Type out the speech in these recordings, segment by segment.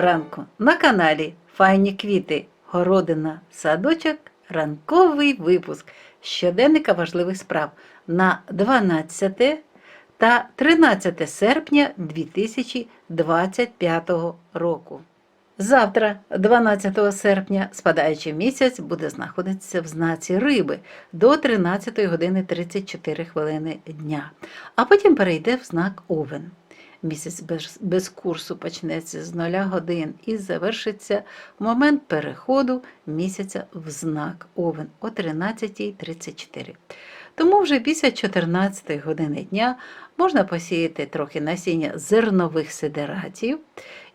ранку на каналі Файні квіти, городина, садочок, ранковий випуск щоденника важливих справ на 12 та 13 серпня 2025 року. Завтра, 12 серпня, спадаючий місяць буде знаходитися в знаці риби до 13 години 34 хвилини дня, а потім перейде в знак Овен. Місяць без, без курсу почнеться з 0 годин і завершиться момент переходу місяця в знак Овен о 13.34. Тому вже після 14 години дня можна посіяти трохи насіння зернових сидератів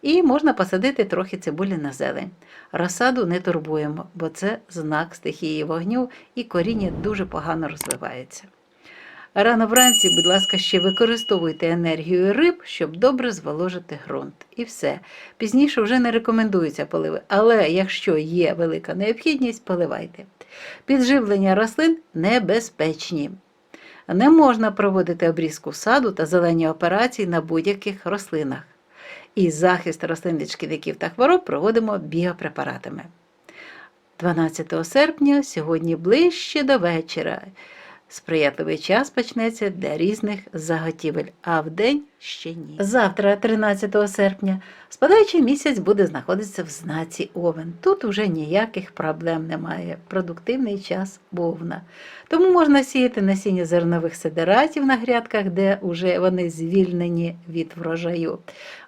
і можна посадити трохи цибулі на зелень. Розсаду не турбуємо, бо це знак стихії вогню і коріння дуже погано розвивається. Рано вранці, будь ласка, ще використовуйте енергію риб, щоб добре зволожити ґрунт. І все. Пізніше вже не рекомендуються поливи, але якщо є велика необхідність, поливайте. Підживлення рослин небезпечні. Не можна проводити обрізку саду та зелені операції на будь-яких рослинах. І захист рослин від шкідників та хвороб проводимо біопрепаратами. 12 серпня сьогодні ближче до вечора. Сприятливий час почнеться для різних заготівель, а вдень ще ні. Завтра, 13 серпня, спадаючий місяць буде знаходитися в знаці Овен. Тут уже ніяких проблем немає. Продуктивний час бовна. Тому можна сіяти насіння зернових сидератів на грядках, де вже вони звільнені від врожаю.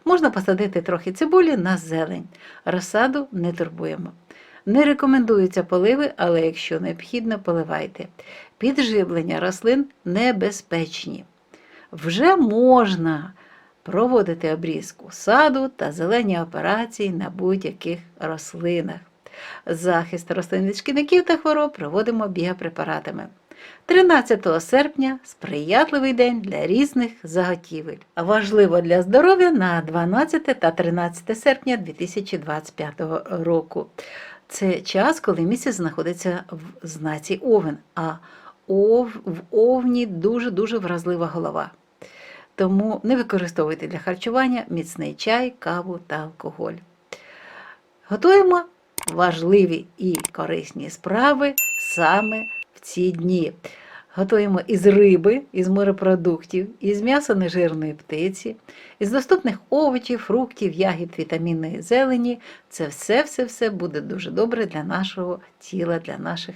Можна посадити трохи цибулі на зелень. Розсаду не турбуємо. Не рекомендуються поливи, але якщо необхідно, поливайте. Підживлення рослин небезпечні. Вже можна проводити обрізку саду та зелені операції на будь-яких рослинах. Захист рослин від шкідників та хвороб проводимо біопрепаратами. 13 серпня сприятливий день для різних заготівель. Важливо для здоров'я на 12 та 13 серпня 2025 року. Це час, коли місяць знаходиться в знаці Овен, а ов, в овні дуже-дуже вразлива голова. Тому не використовуйте для харчування міцний чай, каву та алкоголь. Готуємо важливі і корисні справи саме в ці дні. Готуємо із риби, із морепродуктів, із м'яса нежирної птиці, із доступних овочів, фруктів, ягід, вітамінної зелені. Це все-все-все буде дуже добре для нашого тіла, для наших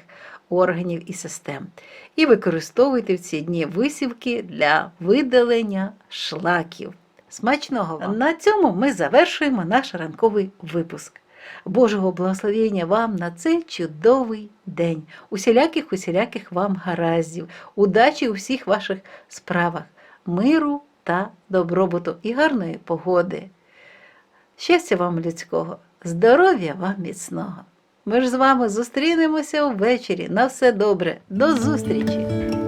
органів і систем. І використовуйте в ці дні висівки для видалення шлаків. Смачного вам! На цьому ми завершуємо наш ранковий випуск. Божого благословення вам на цей чудовий день, усіляких усіляких вам гараздів, удачі у всіх ваших справах, миру та добробуту і гарної погоди. Щастя вам людського, здоров'я вам міцного. Ми ж з вами зустрінемося ввечері. На все добре. До зустрічі!